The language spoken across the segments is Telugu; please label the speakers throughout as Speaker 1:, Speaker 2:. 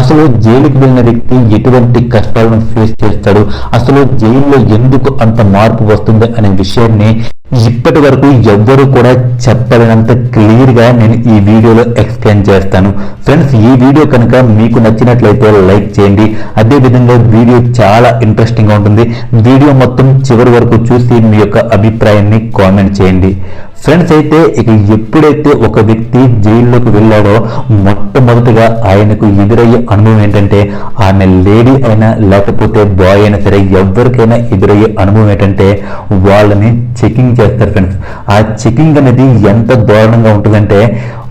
Speaker 1: అసలు జైలుకి వెళ్ళిన వ్యక్తి ఎటువంటి కష్టాలను ఫేస్ చేస్తాడు? అసలు జైల్లో ఎందుకు అంత మార్పు వస్తుంది అనే విషయాన్ని ఇప్పటి వరకు ఎవ్వరూ కూడా చెప్పలేనంత క్లియర్గా నేను ఈ వీడియోలో ఎక్స్ప్లెయిన్ చేస్తాను. ఫ్రెండ్స్ ఈ వీడియో కనుక మీకు నచ్చినట్లయితే లైక్ చేయండి. అదే విధంగా వీడియో చాలా ఇంట్రెస్టింగ్గా ఉంటుంది. వీడియో మొత్తం చివరి వరకు చూసి మీ యొక్క అభిప్రాయాన్ని కామెంట్ చేయండి. ఫ్రెండ్స్ అయితే ఇక ఎప్పుడైతే ఒక వ్యక్తి జైల్లోకి వెళ్ళాడో మొట్టమొదటిగా ఆయనకు ఎదురయ్యే అనుభవం ఏంటంటే ఆమె లేడీ అయినా లేకపోతే బాయ్ అయినా సరే ఎవరికైనా ఎదురయ్యే అనుభవం ఏంటంటే వాళ్ళని చెకింగ్ చేస్తారు ఫ్రెండ్స్ ఆ చెకింగ్ అనేది ఎంత దారుణంగా ఉంటుందంటే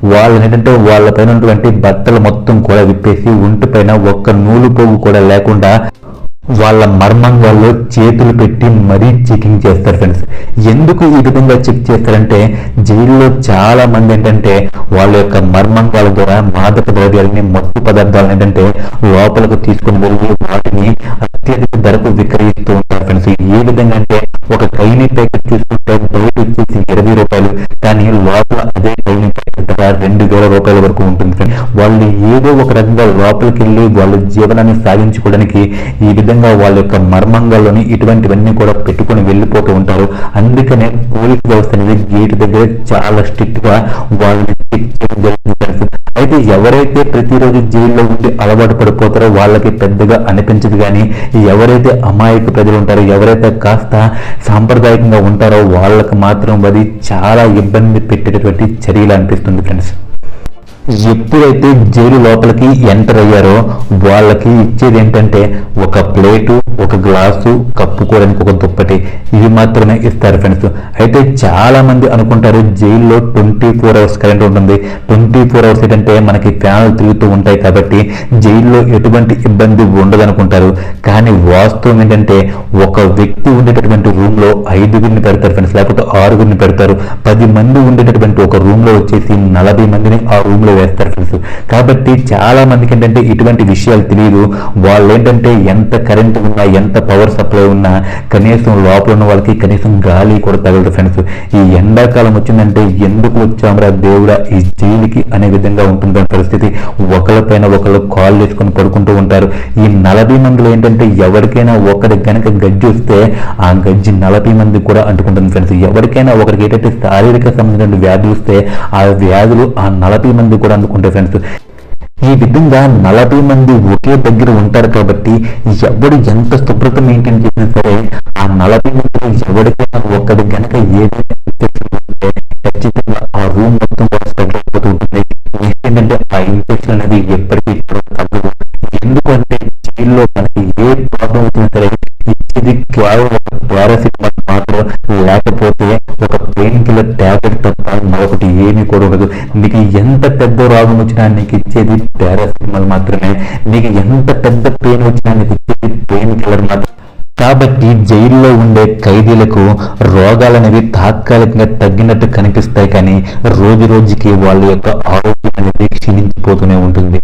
Speaker 1: వాళ్ళని ఏంటంటే వాళ్ళ పైన ఉన్నటువంటి బట్టలు మొత్తం కూడా విప్పేసి ఒంటి పైన ఒక్క నూలు పోగు కూడా లేకుండా వాళ్ళ మర్మంగాల్లో చేతులు పెట్టి మరీ చెకింగ్ చేస్తారు ఫ్రెండ్స్ ఎందుకు ఈ విధంగా చెక్ చేస్తారంటే జైల్లో చాలా మంది ఏంటంటే వాళ్ళ యొక్క మర్మంగాల ద్వారా మాదక ద్రవ్యాలని మత్తు పదార్థాలను ఏంటంటే లోపలకు తీసుకుని వెళ్ళి వాటిని అత్యధిక ధరకు విక్రయిస్తూ ఉంటారు ఫ్రెండ్స్ ఏ విధంగా అంటే ఒక కైని ప్యాకెట్ చూసుకుంటే బయట వచ్చేసి ఇరవై రూపాయలు. కానీ లోపల అదే కైని ప్యాకెట్ ధర రెండు వేల రూపాయల వరకు ఉంటుంది కానీ వాళ్ళు ఏదో ఒక రకంగా లోపలికి వెళ్ళి వాళ్ళ జీవనాన్ని సాగించుకోవడానికి ఈ విధంగా వాళ్ళ యొక్క మర్మంగాల్లోని ఇటువంటివన్నీ కూడా పెట్టుకొని వెళ్ళిపోతూ ఉంటారు. అందుకనే పోలీస్ వ్యవస్థ అనేది గేట్ దగ్గర చాలా స్ట్రిక్ట్గా వాళ్ళని చెక్ చేయడం జరుగుతుంది అయితే ఎవరైతే ప్రతిరోజు జైల్లో ఉండి అలవాటు పడిపోతారో వాళ్ళకి పెద్దగా అనిపించదు కానీ ఎవరైతే అమాయక ప్రజలు ఉంటారో ఎవరైతే కాస్త సాంప్రదాయకంగా ఉంటారో వాళ్ళకి మాత్రం అది చాలా ఇబ్బంది పెట్టేటటువంటి చర్యలు అనిపిస్తుంది ఫ్రెండ్స్. ఎప్పుడైతే జైలు లోపలికి ఎంటర్ అయ్యారో వాళ్ళకి ఇచ్చేది ఏంటంటే ఒక ప్లేటు ఒక గ్లాసు కప్పుకోవడానికి ఒక దుప్పటి. ఇవి మాత్రమే ఇస్తారు ఫ్రెండ్స్ అయితే చాలా మంది అనుకుంటారు జైల్లో ట్వంటీ ఫోర్ అవర్స్ కరెంట్ ఉంటుంది. ట్వంటీ ఫోర్ అవర్స్ ఏంటంటే మనకి ఫ్యాన్లు తిరుగుతూ ఉంటాయి కాబట్టి జైల్లో ఎటువంటి ఇబ్బంది ఉండదు అనుకుంటారు కానీ వాస్తవం ఏంటంటే ఒక వ్యక్తి ఉండేటటువంటి రూమ్లో ఐదుగురిని పెడతారు ఫ్రెండ్స్ లేకపోతే ఆరుగురిని పెడతారు. పది మంది ఉండేటటువంటి ఒక రూమ్లో వచ్చేసి నలభై మందిని ఆ రూమ్లో వేస్తారు ఫ్రెండ్స్ కాబట్టి చాలా మందికి ఏంటంటే ఇటువంటి విషయాలు తెలియదు. వాళ్ళు ఏంటంటే ఎంత కరెంట్ ఉన్నా ఎంత పవర్ సప్లై ఉన్నా కనీసం లోపల ఉన్న వాళ్ళకి కనీసం గాలి కూడా తగలదు ఫ్రెండ్స్ ఈ ఎండాకాలం వచ్చిందంటే ఎందుకు వచ్చామరా దేవుడా? ఈ జైలుకి అనే విధంగా ఉంటుంది పరిస్థితి. ఒకళ్ళపైన ఒకళ్ళు కాల్ చేసుకొని పడుకుంటూ ఉంటారు. ఈ నలభై మందిలో ఏంటంటే ఎవరికైనా ఒకరి కనుక గజ్జి వస్తే ఆ గజ్జి నలభై మంది కూడా అంటుకుంటుంది ఫ్రెండ్స్ ఎవరికైనా ఒకరికి ఏంటంటే శారీరక సంబంధించిన వ్యాధులు వస్తే ఆ వ్యాధులు ఆ నలభై మంది కూడా అందుకుంటాయి ఫ్రెండ్స్ ఈ విధంగా నలభై మంది ఒకే దగ్గర ఉంటారు కాబట్టి ఎవడు ఎంత శుభ్రత మెయింటైన్ చేసినా సరే ఆ నలభై మందిలో ఎవరికైనా ఒక్కడి గనక ఏదైనా ఖచ్చితంగా ఆ రూమ్ మొత్తం కూడా ఉంటుంది. ఏంటంటే ఆ ఇన్ఫెక్షన్ అనేది ఎప్పటికీ తగ్గదు. ఎందుకంటే జైల్లో మనకి ఏ ప్రాబ్లం వచ్చినా సరే ఇచ్చేది కేవలం ఒక పారాసిటమాల్ మాత్రం లేకపోతే ఒక పెయిన్ కిల్లర్ ట్యాబ్లెట్ తప్ప మరొకటి ఏమీ కూడా ఉండదు. నీకు ఎంత పెద్ద రోగం వచ్చినా నీకు ఇచ్చేది పారాసిటమాల్ మాత్రమే. నీకు ఎంత పెద్ద పెయిన్ వచ్చినా నీకు ఇచ్చేది పెయిన్ కిల్లర్ మాత్రమే. కాబట్టి జైల్లో ఉండే ఖైదీలకు రోగాలనేవి తాత్కాలికంగా తగ్గినట్టు కనిపిస్తాయి కానీ రోజు రోజుకి వాళ్ళ యొక్క ఆరోగ్యం అనేది క్షీణించిపోతూనే ఉంటుంది.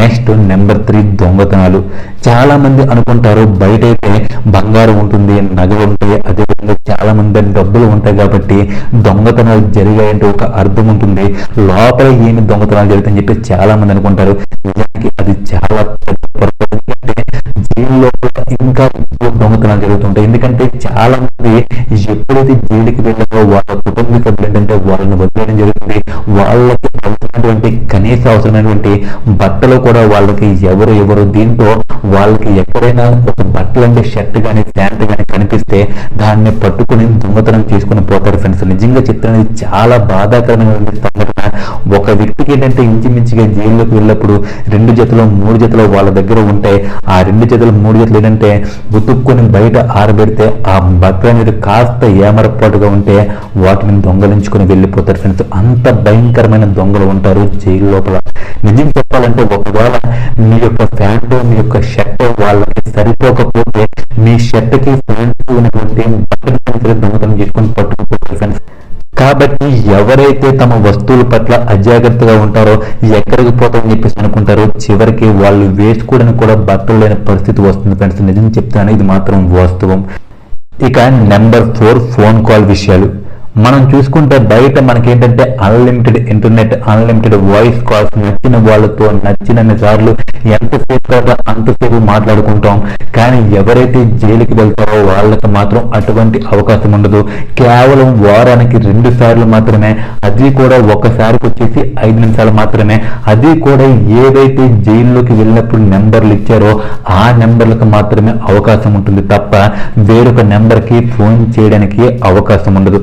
Speaker 1: నెక్స్ట్ నెంబర్ త్రీ దొంగతనాలు. చాలా మంది అనుకుంటారు బయట అయితే బంగారం ఉంటుంది నగలు ఉంటాయి అదేవిధంగా చాలా మంది డబ్బులు ఉంటాయి కాబట్టి దొంగతనాలు జరిగాయంటే ఒక అర్థం ఉంటుంది. లోపల ఏమి దొంగతనాలు జరుగుతాయని చెప్పి చాలా మంది అనుకుంటారు. నిజానికి అది చాలా పెద్ద పొరపాటు. ఎందుకంటే లోపల ఇంకా దొంగతనాలు జరుగుతుంటాయి. ఎందుకంటే చాలా మంది ఎప్పుడైతే జైలుకి వెళ్ళారో వాళ్ళ కుటుంబ సభ్యులు ఏంటంటే వాళ్ళని వదిలేయడం జరుగుతుంది. వాళ్ళ అవసరమైనటువంటి కనీస అవసరమైనటువంటి బట్టలు కూడా వాళ్ళకి ఎవరు ఎవరు దీంతో వాళ్ళకి ఎక్కడైనా ఒక బట్టలు అంటే షర్ట్ కానీ ప్యాంట్ కానీ కనిపిస్తే దాన్ని పట్టుకుని దొంగతనం చేసుకుని పోతారు ఫ్రెండ్స్. నిజంగా చెప్తున్నది చాలా బాధాకరమైన సంఘటన. ఒక వ్యక్తికి ఏంటంటే ఇంచుమించుగా జైల్లోకి వెళ్ళినప్పుడు రెండు జతలు మూడు జతలు వాళ్ళ దగ్గర ఉంటే ఆ రెండు జతలు మూడు జతలు ఏంటంటే ఉతుక్కుని బయట ఆరబెడితే ఆ బట్టలు అనేది కాస్త ఏమరపాటుగా ఉంటే వాటిని దొంగలించుకొని వెళ్ళిపోతారు ఫ్రెండ్స్. అంత భయంకరమైన దొంగలు ఉంటారు జైలు లోపల. నిజం చెప్పాలంటే ఒకవేళ మీ యొక్క ప్యాంటు మీ యొక్క షర్ట్ వాళ్ళకి సరిపోకపోతే మీ షర్ట్కి ప్యాంటు ఉన్నటువంటి బట్టలు దొంగతనం చేసుకుని పట్టుకుపోతారు ఫ్రెండ్స్ కాబట్టి ఎవరైతే తమ వస్తువుల పట్ల అజాగ్రత్తగా ఉంటారో ఎక్కడికి పోతామని చెప్పేసి అనుకుంటారో చివరికి వాళ్ళు వేసుకోవడానికి కూడా బట్టలు లేని పరిస్థితి వస్తుంది ఫ్రెండ్స్ నిజం చెప్తాను ఇది మాత్రం వాస్తవం. ఇక నెంబర్ ఫోర్ ఫోన్ కాల్ విషయాలు. మనం చూసుకుంటే బయట మనకేంటంటే unlimited internet unlimited voice calls నచ్చిన వాళ్ళతో నచ్చినన్ని సార్లు ఎంతసేపు కదా అంతసేపు మాట్లాడుకుంటాం. కానీ ఎవరైతే జైలుకి వెళ్తారో వాళ్ళకి మాత్రం అటువంటి అవకాశం ఉండదు. కేవలం వారానికి రెండు సార్లు మాత్రమే అది కూడా ఒకసారికి వచ్చేసి ఐదు నిమిషాలు మాత్రమే. అది కూడా ఏదైతే జైల్లోకి వెళ్ళినప్పుడు నెంబర్లు ఇచ్చారో ఆ నెంబర్లకు మాత్రమే అవకాశం ఉంటుంది తప్ప వేరొక నెంబర్కి ఫోన్ చేయడానికి అవకాశం ఉండదు.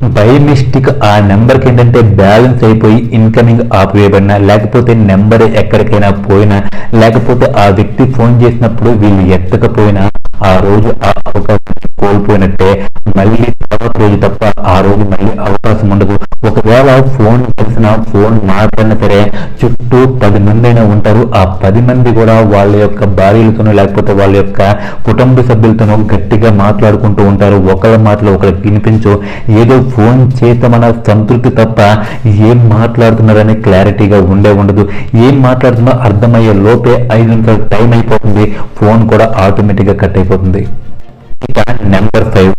Speaker 1: బై మిస్టేక్ ఆ నెంబర్కి ఏంటంటే బ్యాలెన్స్ అయిపోయి ఇన్కమింగ్ ఆపివేయబడినా లేకపోతే నెంబర్ ఎక్కడికైనా పోయినా లేకపోతే ఆ వ్యక్తి ఫోన్ చేసినప్పుడు వీళ్ళు ఎత్తకపోయినా ఆ రోజు ఆ అవకాశం కోల్పోయినట్టే మళ్ళీ తర్వాత రోజు తప్ప ఆ రోజు మళ్ళీ అవకాశం ఉండదు. ఒకవేళ ఫోన్ కలిసిన ఫోన్ మాట్లాడినా సరే చుట్టూ పది మంది అయినా ఉంటారు. ఆ పది మంది కూడా వాళ్ళ యొక్క భార్యలతోనో లేకపోతే వాళ్ళ యొక్క కుటుంబ సభ్యులతోనో గట్టిగా మాట్లాడుకుంటూ ఉంటారు. ఒకళ్ళ మాటలు ఒకరికి వినిపించు. ఏదో ఫోన్ చేస్తామన్న సంతృప్తి తప్ప ఏం మాట్లాడుతున్నారని క్లారిటీగా ఉండే ఉండదు. ఏం మాట్లాడుతున్నా అర్థమయ్యే లోపే ఐదు నిమిషాలు టైం అయిపోతుంది. ఫోన్ కూడా ఆటోమేటిక్గా కట్ అయిపోతుంది ఇక నెంబర్ ఫైవ్.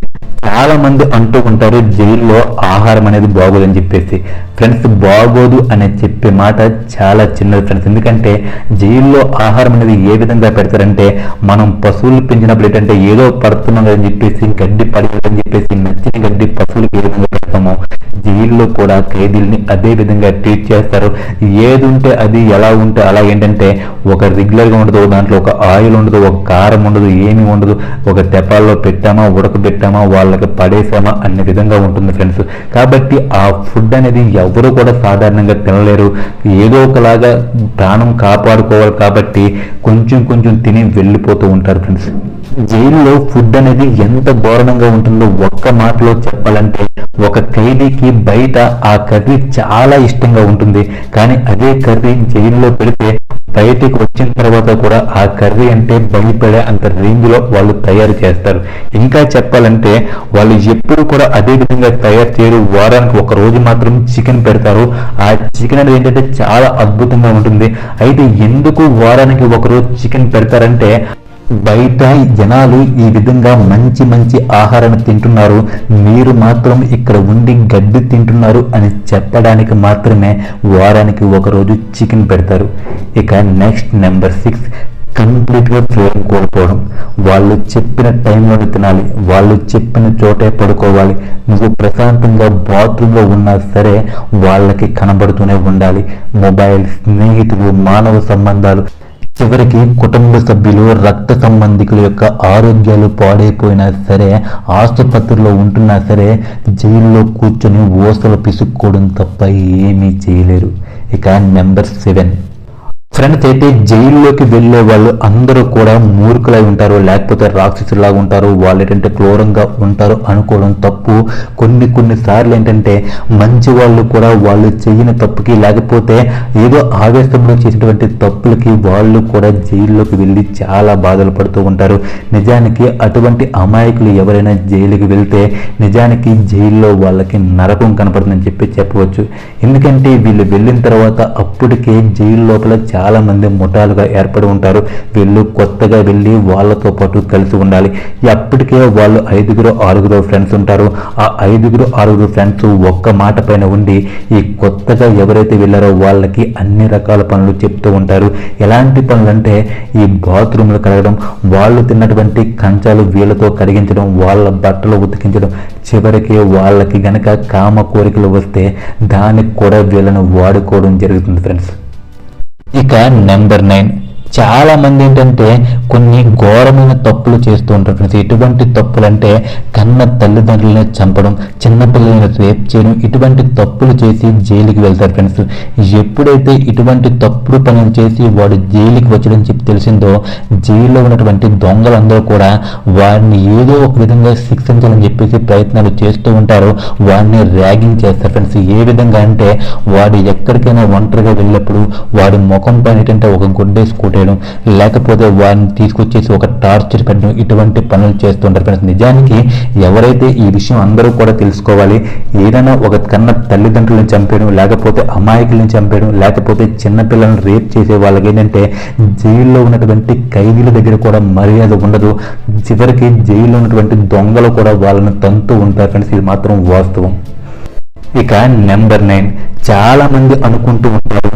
Speaker 1: చాలా మంది అంటూ ఉంటారు జైల్లో ఆహారం అనేది బాగోదని చెప్పేసి. ఫ్రెండ్స్ బాగోదు అని చెప్పే మాట చాలా చిన్నది ఫ్రెండ్స్ ఎందుకంటే జైల్లో ఆహారం అనేది ఏ విధంగా పెడతారంటే మనం పశువులు పెంచినప్పుడు ఏంటంటే ఏదో పడుతున్నాం అని చెప్పేసి గడ్డి పడేదని చెప్పేసి నచ్చిన గడ్డి పశువులకు ఏ విధంగా పెడతామో జైల్లో కూడా ఖైదీల్ని అదే విధంగా ట్రీట్ చేస్తారు. ఏది ఉంటే అది ఎలా ఉంటే అలా ఏంటంటే ఒక రెగ్యులర్గా ఉండదు దాంట్లో ఒక ఆయిల్ ఉండదు ఒక కారం ఉండదు ఏమీ ఉండదు. ఒక తెపాల్లో పెట్టామా ఉడకబెట్టామా వాళ్ళకి పడేసామా అనే విధంగా ఉంటుంది ఫ్రెండ్స్ కాబట్టి ఆ ఫుడ్ అనేది ఎవరు కూడా సాధారణంగా తినలేరు. ఏదో ఒకలాగా ప్రాణం కాపాడుకోవాలి కాబట్టి కొంచెం కొంచెం తిని వెళ్ళిపోతూ ఉంటారు ఫ్రెండ్స్ జైల్లో ఫుడ్ అనేది ఎంత దారుణంగా ఉంటుందో ఒక్క మాటలో చెప్పాలంటే ఒక ఖైదీకి బయట ఆ కర్రీ చాలా ఇష్టంగా ఉంటుంది. కానీ అదే కర్రీ జైల్లో పెడితే బయటికి వచ్చిన తర్వాత కూడా ఆ కర్రీ అంటే భయపడే అంత రేంజ్లో వాళ్ళు తయారు చేస్తారు. ఇంకా చెప్పాలంటే వాళ్ళు ఎప్పుడు కూడా అదే విధంగా తయారు చేయరు. వారానికి ఒక రోజు మాత్రం చికెన్ పెడతారు. ఆ చికెన్ అనేది ఏంటంటే చాలా అద్భుతంగా ఉంటుంది. అయితే ఎందుకు వారానికి ఒక రోజు చికెన్ పెడతారంటే బయట జనాలు ఈ విధంగా మంచి మంచి ఆహారాన్ని తింటున్నారు. మీరు మాత్రం ఇక్కడ ఉండి గడ్డి తింటున్నారు అని చెప్పడానికి మాత్రమే వారానికి ఒకరోజు చికెన్ పెడతారు. ఇక నెక్స్ట్ నెంబర్ సిక్స్ కంప్లీట్గా ఫ్రీడమ్ కోల్పోవడం. వాళ్ళు చెప్పిన టైంలోనే తినాలి. వాళ్ళు చెప్పిన చోటే పడుకోవాలి. నువ్వు ప్రశాంతంగా బాత్రూంలో ఉన్నా సరే వాళ్ళకి కనబడుతూనే ఉండాలి. మొబైల్ స్నేహితులు మానవ సంబంధాలు చివరికి కుటుంబ సభ్యులు రక్త సంబంధికుల యొక్క ఆరోగ్యాలు పాడైపోయినా సరే ఆసుపత్రిలో ఉంటున్నా సరే జైల్లో కూర్చొని ఓసలు పిసుక్కోవడం తప్ప ఏమీ చేయలేరు. ఇక నెంబర్ సెవెన్. ఫ్రెండ్స్ అయితే జైల్లోకి వెళ్ళే వాళ్ళు అందరూ కూడా మూర్ఖులై ఉంటారు లేకపోతే రాక్షసులాగా ఉంటారు వాళ్ళు ఏంటంటే క్లోరంగా ఉంటారు అనుకోవడం తప్పు. కొన్ని కొన్ని సార్లు ఏంటంటే మంచి వాళ్ళు కూడా వాళ్ళు చేయని తప్పుకి లేకపోతే ఏదో ఆవేశంలో చేసినటువంటి తప్పులకి వాళ్ళు కూడా జైల్లోకి వెళ్ళి చాలా బాధలు పడుతూ ఉంటారు. నిజానికి అటువంటి అమాయకులు ఎవరైనా జైలుకి వెళ్తే నిజానికి జైల్లో వాళ్ళకి నరకం కనపడుతుందని చెప్పి చెప్పవచ్చు. ఎందుకంటే వీళ్ళు వెళ్ళిన తర్వాత అప్పటికే జైలు లోపల చాలా మంది ముఠాలుగా ఏర్పడి ఉంటారు. వీళ్ళు కొత్తగా వెళ్ళి వాళ్ళతో పాటు కలిసి ఉండాలి. ఎప్పటికే వాళ్ళు ఐదుగురు ఆరుగురు ఫ్రెండ్స్ ఉంటారు. ఆ ఐదుగురు ఆరుగురు ఫ్రెండ్స్ ఒక్క మాట పైన ఉండి ఈ కొత్తగా ఎవరైతే వెళ్ళారో వాళ్ళకి అన్ని రకాల పనులు చెప్తూ ఉంటారు. ఎలాంటి పనులు అంటే ఈ బాత్రూమ్లు కడగడం వాళ్ళు తిన్నటువంటి కంచాలు వీళ్ళతో కడిగించడం వాళ్ళ బట్టలు ఉతికించడం. చివరికి వాళ్ళకి గనక కామ కోరికలు వస్తే దానికి కూడా వీళ్ళను వాడుకోవడం జరుగుతుంది ఫ్రెండ్స్ ఇక నెంబర్ నైన్ చాలా మంది ఏంటంటే కొన్ని ఘోరమైన తప్పులు చేస్తూ ఉంటారు ఫ్రెండ్స్. ఎటువంటి తప్పులు అంటే కన్న తల్లిదండ్రులను చంపడం చిన్నపిల్లలను రేప్ చేయడం ఇటువంటి తప్పులు చేసి జైలుకి వెళ్తారు ఫ్రెండ్స్. ఎప్పుడైతే ఇటువంటి తప్పుడు పనులు చేసి వాడు జైలుకి వచ్చడం చెప్పి తెలిసిందో జైల్లో ఉన్నటువంటి దొంగలందరూ కూడా వారిని ఏదో ఒక విధంగా శిక్షించాలని చెప్పేసి ప్రయత్నాలు చేస్తూ ఉంటారు. వాడిని ర్యాగింగ్ చేస్తారు ఫ్రెండ్స్. ఏ విధంగా అంటే వాడు ఎక్కడికైనా ఒంటరిగా వెళ్ళినప్పుడు వాడి ముఖం పైన ఏంటంటే ఒక గుడ్డేసి కొట్టేయడం లేకపోతే వారిని తీసుకొచ్చేసి ఒక టార్చర్ పెట్టడం ఇటువంటి పనులు చేస్తుంటారు. ఫ్రెండ్స్ నిజానికి ఎవరైతే ఈ విషయం అందరూ కూడా తెలుసుకోవాలి ఏదైనా ఒక కన్న తల్లిదండ్రులను చంపేయడం లేకపోతే అమాయకులను చంపేయడం లేకపోతే చిన్నపిల్లలను రేప్ చేసే వాళ్ళకి ఏంటంటే జైల్లో ఉన్నటువంటి ఖైదీల దగ్గర కూడా మర్యాద ఉండదు. చివరికి జైల్లో ఉన్నటువంటి దొంగలు కూడా వాళ్ళని తంతు ఉంటారు. ఫ్రెండ్స్ ఇది మాత్రం వాస్తవం. ఇక నెంబర్ నైన్. చాలామంది అనుకుంటూ ఉంటారు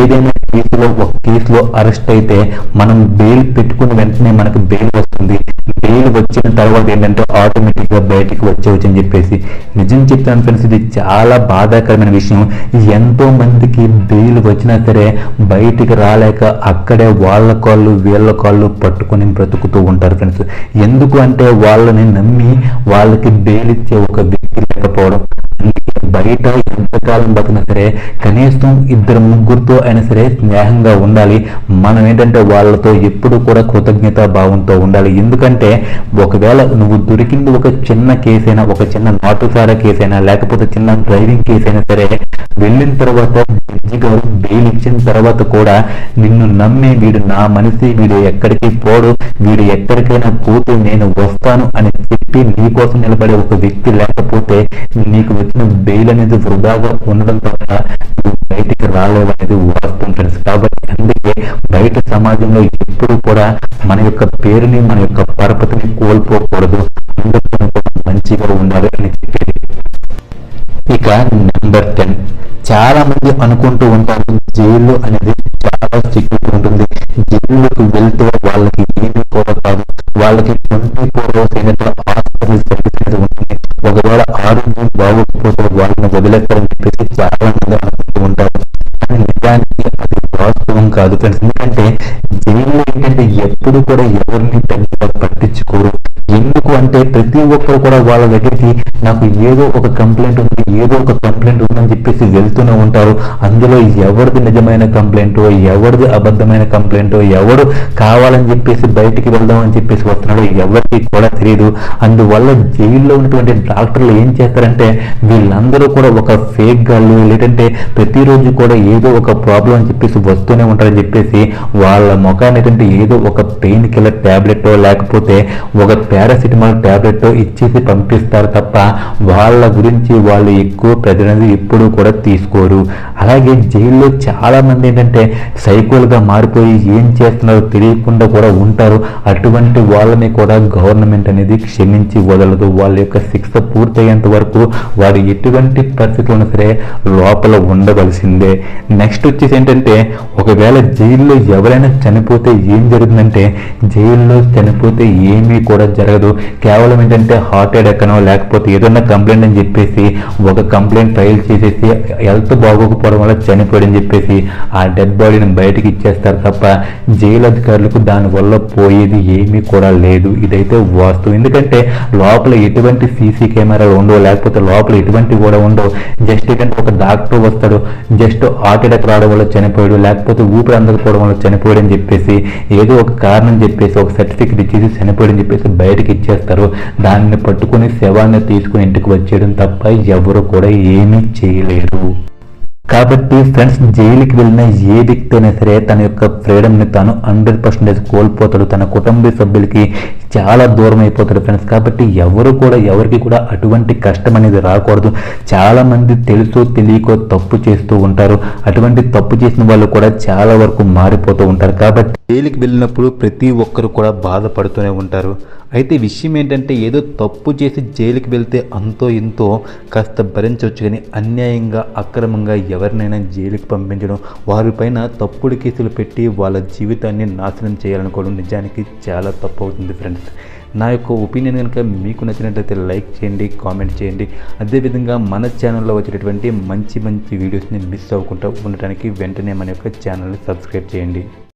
Speaker 1: ఏదైనా కేసులో ఒక కేసులో అరెస్ట్ అయితే మనం బెయిల్ పెట్టుకున్న వెంటనే మనకు బెయిల్ వస్తుంది. బెయిల్ వచ్చిన తర్వాత ఏంటంటే ఆటోమేటిక్గా బయటికి వచ్చేవచ్చు అని చెప్పేసి. నిజం చెప్తాను ఫ్రెండ్స్ ఇది చాలా బాధాకరమైన విషయం. ఎంతో మందికి బెయిల్ వచ్చినా సరే బయటికి రాలేక అక్కడే వాళ్ళ కాళ్ళు వీళ్ళ కాళ్ళు పట్టుకొని బ్రతుకుతూ ఉంటారు ఫ్రెండ్స్. ఎందుకు అంటే వాళ్ళని నమ్మి వాళ్ళకి బెయిల్ ఇచ్చే ఒక వ్యక్తి లేకపోవడం బయట ఎంతకాలం బతినా సరే కనీసం ఇద్దరు ముగ్గురితో అయినా సరే స్నేహంగా ఉండాలి. మనం ఏంటంటే వాళ్ళతో ఎప్పుడు కూడా కృతజ్ఞతా భావంతో ఉండాలి. ఎందుకంటే ఒకవేళ నువ్వు దొరికింది ఒక చిన్న కేసైనా ఒక చిన్న నాటుసారా కేసైనా లేకపోతే చిన్న డ్రైవింగ్ కేసైనా సరే వెళ్ళిన తర్వాత జడ్జి గారు బెయిల్ ఇచ్చిన తర్వాత కూడా నిన్ను నమ్మి వీడు నా మనిషి వీడు ఎక్కడికి పోడు వీడు ఎక్కడికైనా పోతే నేను వస్తాను అని చెప్పి నీ కోసం నిలబడే ఒక వ్యక్తి లేకపోతే నీకు వచ్చిన బెయిల్ అనేది వృధాగా ఉండడం తప్ప బయటికి రాలేవనేది వాస్తవం. ఫ్రెండ్స్ కాబట్టి అందుకే బయట సమాజంలో ఎప్పుడు కూడా మన యొక్క పేరుని మన యొక్క పరపతిని కోల్పోకూడదు. అందుకు మంచిగా ఉండాలి అని చెప్పేది. ఇక నెంబర్ టెన్. చాలా మంది అనుకుంటూ ఉంటారు జైలు అనేది చాలా సెక్యూరిటీ ఉంటుంది. జైలుకి వెళ్తే వాళ్ళకి ఏమీ కూడా కాదు. వాళ్ళకి ట్వంటీ ఫోర్ అవర్స్ ఏంటంటే హాస్పిటల్ సర్వీసెస్ ఉంటుంది. ఒకవేళ ఆరోగ్యం బాగోకపోతే వాళ్ళని వదిలేస్తారని చెప్పేసి చాలా మంది అనుకుంటూ ఉంటారు. కానీ నిజానికి అది వాస్తవం కాదు ఫ్రెండ్స్. ఎందుకంటే జైల్లో ఏంటంటే ఎప్పుడు కూడా ఎవరిని పెద్దగా పట్టించుకోరు. ఎందుకు అంటే ప్రతి ఒక్కరు కూడా వాళ్ళ దగ్గరికి నాకు ఏదో ఒక కంప్లైంట్ ఉంది ఏదో ఒక కంప్లైంట్ ఉందని చెప్పేసి వెళ్తూనే ఉంటారు. అందులో ఎవరిది నిజమైన కంప్లైంట్ ఎవరిది అబద్ధమైన కంప్లైంట్ ఎవడు కావాలని చెప్పేసి బయటికి వెళ్దామని చెప్పేసి వస్తున్నాడు ఎవరికి కూడా తెలియదు అందువల్ల జైల్లో ఉన్నటువంటి డాక్టర్లు ఏం చేస్తారంటే వీళ్ళందరూ కూడా ఒక ఫేక్ గాళ్ళు లేదంటే ప్రతిరోజు కూడా ఏదో ఒక ప్రాబ్లం అని చెప్పేసి వస్తూనే ఉంటారని చెప్పేసి వాళ్ళ ముఖాన్ని ఏదో ఒక పెయిన్ కిల్లర్ ట్యాబ్లెట్ లేకపోతే ఒక పారాసిటమాల్ ట్యాబ్లెట్ ఇచ్చేసి పంపిస్తారు తప్ప వాళ్ళ గురించి వాళ్ళు ఎక్కువ ప్రజలను ఎప్పుడూ కూడా తీసుకోరు. అలాగే జైల్లో చాలామంది ఏంటంటే సైకోలుగా మారిపోయి ఏం చేస్తున్నారో తెలియకుండా కూడా ఉంటారు. అటువంటి వాళ్ళని కూడా గవర్నమెంట్ అనేది క్షమించి వదలదు. వాళ్ళ యొక్క శిక్ష పూర్తయ్యేంత వరకు వారు ఎటువంటి పరిస్థితులను సరే లోపల ఉండవలసిందే. నెక్స్ట్ వచ్చేసి ఏంటంటే ఒకవేళ జైల్లో ఎవరైనా చనిపోతే ఏం జరుగుతుందంటే జైల్లో చనిపోతే ఏమీ కూడా జరగదు కేవలం ఏంటంటే హార్ట్ అటాక్ అనో లేకపోతే ఏదైనా కంప్లైంట్ అని చెప్పేసి ఒక కంప్లైంట్ ఫైల్ చేసేసి హెల్త్ బాగోకపోవడం వల్ల చనిపోయాడని చెప్పేసి ఆ డెడ్ బాడీని బయటికి ఇచ్చేస్తారు తప్ప జైలు అధికారులకు దానివల్ల పోయేది ఏమీ కూడా లేదు. ఇదైతే వాస్తవం. ఎందుకంటే లోపల ఎటువంటి సీసీ కెమెరాలు ఉండవు లేకపోతే లోపల ఎటువంటి కూడా ఉండవు. జస్ట్ ఏంటంటే ఒక డాక్టర్ వస్తాడు జస్ట్ హార్ట్ అటాక్ రావడం వల్ల చనిపోయాడు లేకపోతే ఊపిరి అందకపోవడం వల్ల చనిపోయాడని చెప్పేసి ఏదో ఒక కారణం చెప్పేసి ఒక సర్టిఫికెట్ ఇచ్చేసి చనిపోయాడని చెప్పేసి బయటకి ఇచ్చేస్తారు. దాన్ని పట్టుకుని శవాన్ని తీసుకుని ఇంటికి వచ్చేయడం తప్ప ఎవరు కూడా ఏమీ చేయలేరు. కాబట్టి ఫ్రెండ్స్ జైలుకి వెళ్ళిన ఏ వ్యక్తి అయినా సరే తన యొక్క ఫ్రీడమ్ని తాను హండ్రెడ్ పర్సెంటేజ్ కోల్పోతాడు. తన కుటుంబ సభ్యులకి చాలా దూరం అయిపోతాడు ఫ్రెండ్స్ కాబట్టి ఎవరు కూడా ఎవరికి కూడా అటువంటి కష్టం అనేది రాకూడదు. చాలా మంది తెలుసో తెలియకో తప్పు చేస్తూ ఉంటారు. అటువంటి తప్పు చేసిన వాళ్ళు కూడా చాలా వరకు మారిపోతూ ఉంటారు. కాబట్టి జైలుకి వెళ్ళినప్పుడు ప్రతి ఒక్కరు కూడా బాధపడుతూనే ఉంటారు. అయితే విషయం ఏంటంటే ఏదో తప్పు చేసి జైలుకి వెళ్తే అంతో ఇంతో కాస్త భరించవచ్చు కానీ అన్యాయంగా అక్రమంగా ఎవరినైనా జైలుకి పంపించడం వారిపైన తప్పుడు కేసులు పెట్టి వాళ్ళ జీవితాన్ని నాశనం చేయాలనుకోవడం నిజానికి చాలా తప్పు అవుతుంది ఫ్రెండ్స్. నా యొక్క ఒపీనియన్ కనుక మీకు నచ్చినట్లయితే లైక్ చేయండి కామెంట్ చేయండి. అదేవిధంగా మన ఛానల్లో వచ్చేటటువంటి మంచి మంచి వీడియోస్ని మిస్ అవ్వకుండా ఉండటానికి వెంటనే మన యొక్క ఛానల్ని సబ్స్క్రైబ్ చేయండి.